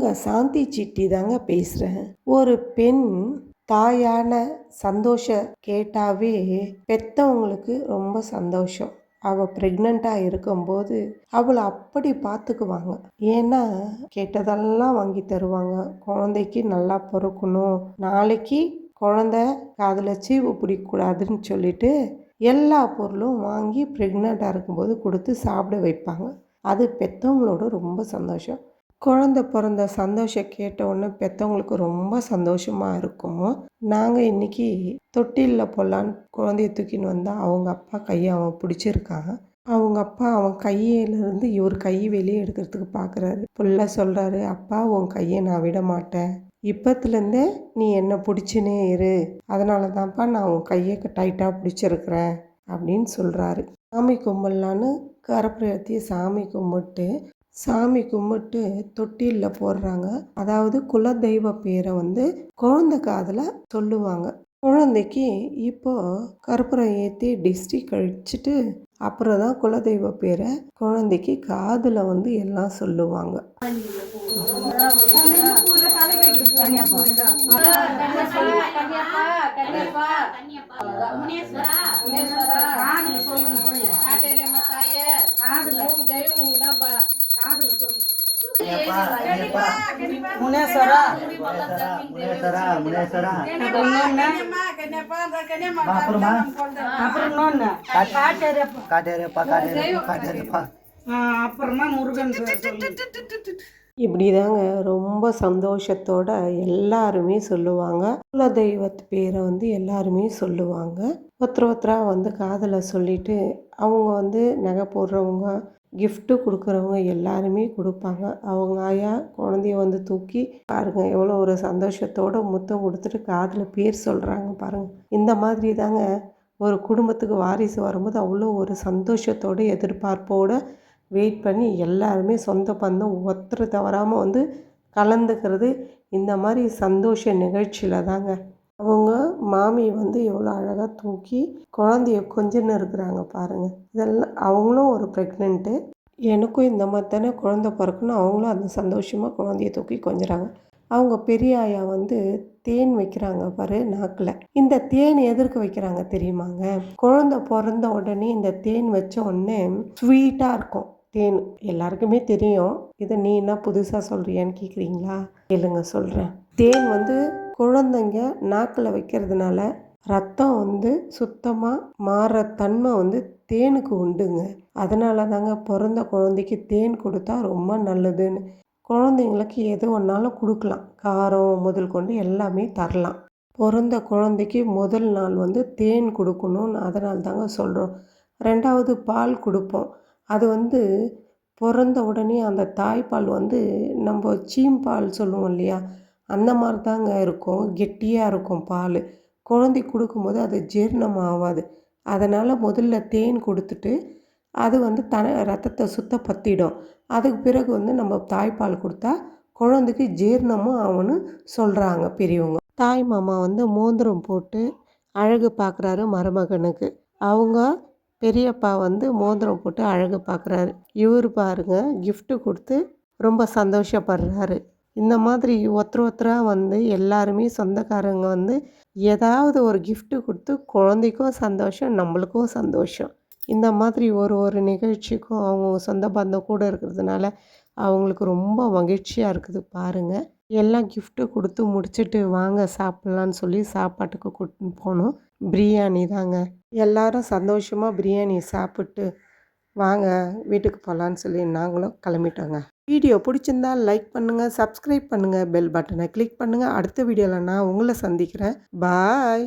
உங்கள் சாந்தி சிட்டி தாங்க பேசுகிறேன் ஒரு பெண் தாயான சந்தோஷம் கேட்டாவே பெத்தவங்களுக்கு ரொம்ப சந்தோஷம். அவள் ப்ரெக்னெண்ட்டாக இருக்கும்போது அவளை அப்படி பார்த்துக்குவாங்க ஏன்னா கேட்டதெல்லாம் வாங்கி தருவாங்க. குழந்தைக்கு நல்லா பிறக்கணும். நாளைக்கு குழந்த காதில் சீவு பிடிக்கக்கூடாதுன்னு சொல்லிட்டு எல்லா பொருளும் வாங்கி ப்ரெக்னெண்ட்டாக இருக்கும்போது கொடுத்து சாப்பிட வைப்பாங்க. அது பெற்றவங்களோட ரொம்ப சந்தோஷம். குழந்த பிறந்த சந்தோஷம் கேட்ட உடனே பெற்றவங்களுக்கு ரொம்ப சந்தோஷமாக இருக்கும். நாங்கள் இன்றைக்கி தொட்டிலில் போடலான்னு குழந்தைய தூக்கின்னு வந்தால் அவங்க அப்பா கையை அவன் பிடிச்சிருக்கான். அவங்க அப்பா அவன் கையிலேருந்து இவர் கை வெளியே எடுக்கிறதுக்கு பார்க்குறாரு புள்ள சொல்கிறாரு அப்பா உன் கையை நான் விட மாட்டேன். இப்பத்துலேருந்தே நீ என்னை பிடிச்சினே இரு. அதனால தான்ப்பா நான் உன் கையை டைட்டாக பிடிச்சிருக்கிறேன். அப்படின்னு சொல்கிறாரு சாமி கும்பிட்லான்னு கரப்புரத்தி சாமி கும்பிட்டு சாமி கும்பிட்டு தொட்டிலில் போடுறாங்க. அதாவது குலதெய்வ பேரை வந்து குழந்தை காதில் சொல்லுவாங்க. குழந்தைக்கு இப்போ கற்பூரம் ஏற்றி டிஸ்டி கழிச்சிட்டு அப்புறம் தான் குலதெய்வ பேரை குழந்தைக்கு காதில் வந்து எல்லாம் சொல்லுவாங்க. முனேஸ்வரா முனேஸ்வரா? அப்புறமா? அப்புறம் இன்னொன்னு? காட்டேரியப்பா. காட்டேரியப்பா காட்டேரியப்பா காட்டேரியப்பா. அப்புறமா முருகன் இப்படி தாங்க ரொம்ப சந்தோஷத்தோட எல்லாருமே சொல்லுவாங்க. குலதெய்வத்து பேரை வந்து எல்லாருமே சொல்லுவாங்க. ஒருத்தர் ஒருத்தராக வந்து காதில் சொல்லிட்டு அவங்க வந்து நகை போடுறவங்க கிஃப்ட்டு கொடுக்குறவங்க எல்லாருமே கொடுப்பாங்க. அவங்க ஆயா குழந்தைய வந்து தூக்கி பாருங்கள் எவ்வளோ ஒரு சந்தோஷத்தோடு முத்தம் கொடுத்துட்டு காதில் பேர் சொல்கிறாங்க பாருங்கள் இந்த மாதிரி தாங்க ஒரு குடும்பத்துக்கு வாரிசு வரும்போது அவ்வளோ ஒரு சந்தோஷத்தோட எதிர்பார்ப்போடு வெயிட் பண்ணி எல்லாருமே சொந்த பந்தம் ஒருத்தர் தவறாமல் வந்து கலந்துக்கிறது இந்த மாதிரி சந்தோஷ நிகழ்ச்சியில் தாங்க. அவங்க மாமி வந்து எவ்வளோ அழகாக தூக்கி குழந்தைய கொஞ்சின்னு இருக்கிறாங்க பாருங்கள் இதெல்லாம் அவங்களும் ஒரு ப்ரெக்னென்ட்டு எனக்கும் இந்த மாதிரி தானே குழந்த பிறக்குன்னு அவங்களும் அந்த சந்தோஷமாக குழந்தைய தூக்கி கொஞ்சுறாங்க. அவங்க பெரிய ஆயா வந்து தேன் வைக்கிறாங்க பாரு நாக்கில். இந்த தேன் எதற்கு வைக்கிறாங்க தெரியுமாங்க? குழந்த பிறந்த உடனே இந்த தேன் வச்ச உடனே ஸ்வீட்டாக இருக்கும் தேன். எல்லாருக்குமே தெரியும். இதை நீ என்ன புதுசாக சொல்கிறியான்னு கேட்குறீங்களா கேளுங்க சொல்கிறேன் தேன் வந்து குழந்தைங்க நாக்கில் வைக்கிறதுனால ரத்தம் வந்து சுத்தமாக மாறுற தன்மை வந்து தேனுக்கு உண்டுங்க. அதனால தாங்க பிறந்த குழந்தைக்கு தேன் கொடுத்தா ரொம்ப நல்லதுன்னு. குழந்தைங்களுக்கு எது ஒன்றாலும் கொடுக்கலாம். காரம் முதல் கொண்டு எல்லாமே தரலாம். பிறந்த குழந்தைக்கு முதல் நாள் வந்து தேன் கொடுக்கணும்னு அதனால் தாங்க சொல்கிறோம் ரெண்டாவது பால் கொடுப்போம். அது வந்து பிறந்த உடனே அந்த தாய்ப்பால் வந்து நம்ம சீம்பால் சொல்லுவோம் இல்லையா? அந்த மாதிரி தாங்க இருக்கும். கெட்டியாக இருக்கும் பால். குழந்தை கொடுக்கும்போது அது ஜீரணம் ஆகாது அதனால் முதல்ல தேன் கொடுத்துட்டு அது வந்து தன ரத்தத்தை சுத்தப்படுத்திடும். அதுக்கு பிறகு வந்து நம்ம தாய்ப்பால் கொடுத்தா குழந்தைக்கு ஜீரணமும் ஆகும்னு சொல்கிறாங்க பெரியவங்க. தாய் மாமா வந்து மோந்திரம் போட்டு அழகு பார்க்குறாரு மருமகனுக்கு. அவங்க பெரியப்பா வந்து மோதிரம் போட்டு அழகு பார்க்குறாரு இவர் பாருங்க கிஃப்ட்டு கொடுத்து ரொம்ப சந்தோஷப்படுறாரு. இந்த மாதிரி ஒருத்தர் ஒருத்தராக வந்து எல்லாருமே சொந்தக்காரங்க வந்து ஏதாவது ஒரு கிஃப்ட்டு கொடுத்து குழந்தைக்கும் சந்தோஷம் நம்மளுக்கும் சந்தோஷம். இந்த மாதிரி ஒரு ஒரு நிகழ்ச்சிக்கும் அவங்க சொந்த பந்தம் கூட இருக்கிறதுனால அவங்களுக்கு ரொம்ப மகிழ்ச்சியாக இருக்குது பாருங்கள் எல்லாம் கிஃப்ட்டு கொடுத்து முடிச்சுட்டு வாங்க சாப்பிட்லான்னு சொல்லி சாப்பாட்டுக்கு கூட்டின்னு போனோம். பிரியாணி தாங்க. எல்லாரும் சந்தோஷமாக பிரியாணி சாப்பிட்டு வாங்க வீட்டுக்கு போகலான்னு சொல்லி நாங்களும் கிளம்பிட்டோங்க. வீடியோ பிடிச்சிருந்தா லைக் பண்ணுங்கள் சப்ஸ்கிரைப் பண்ணுங்கள் பெல் பட்டனை கிளிக் பண்ணுங்கள் அடுத்த வீடியோவில் நான் உங்களை சந்திக்கிறேன். பாய்